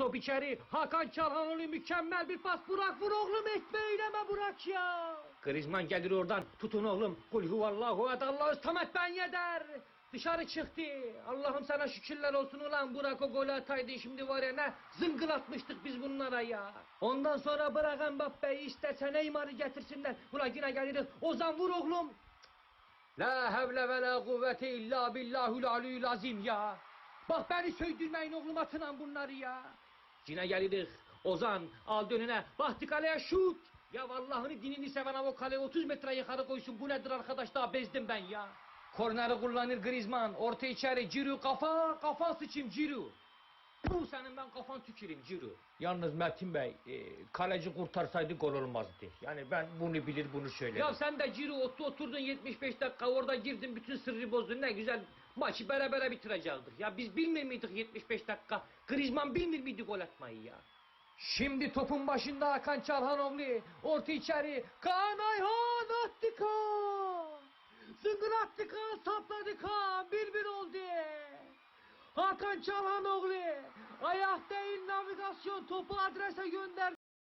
Top içeri. Hakan Çalhanoğlu mükemmel bir pas. Burak vur oğlum ekmeğiyleme Burak ya. Griezmann gelir oradan. Tutun oğlum. Kul huvallahu ed Allahu samet ben yeder. Dışarı çıktı. Allah'ım sana şükürler olsun ulan Burak o golü ataydı şimdi var ya ne zıngılatmıştık biz bunlara ya. Ondan sonra bırak Mbappe'yi istese Neymar'ı getirsinler. Ulan yine geliriz. Ozan vur oğlum. La havle ve la kuvvete illa billahul aliyyül azim ya. Bak beni söydürmeyin oğlum atın bunları ya. Yine geldik. Ozan aldı önüne. Bahtı kaleye şut. Ya vallahını dinini seven ama o kaleye 30 metre yukarı koysun. Bu nedir arkadaş daha bezdim ben ya. Korneri kullanır Griezmann. Orta içeri Ciru kafa. Kafa sıçayım Ciru. Bu senin ben kafan tüküreyim Ciru. Yalnız Metin Bey e, kaleci kurtarsaydı gol olmazdı. Yani ben bunu bilir bunu söylerim. Ya sen de Ciru otu oturdun 75 dakika orada girdin bütün sırrı bozdun ne güzel maçı berabere bitirecektik. Ya biz bilmir miydik 75 dakika? Griezmann bilmir miydi gol atmayı ya? Şimdi topun başında Hakan Çalhanoğlu. Orta içeri. Kaan Ayhan attı Kaan. Zıngır attı Kaan sapladı Kaan. Bir bir oldu. Hakan Çalhanoğlu. Ayak değil navigasyon topu adrese gönder.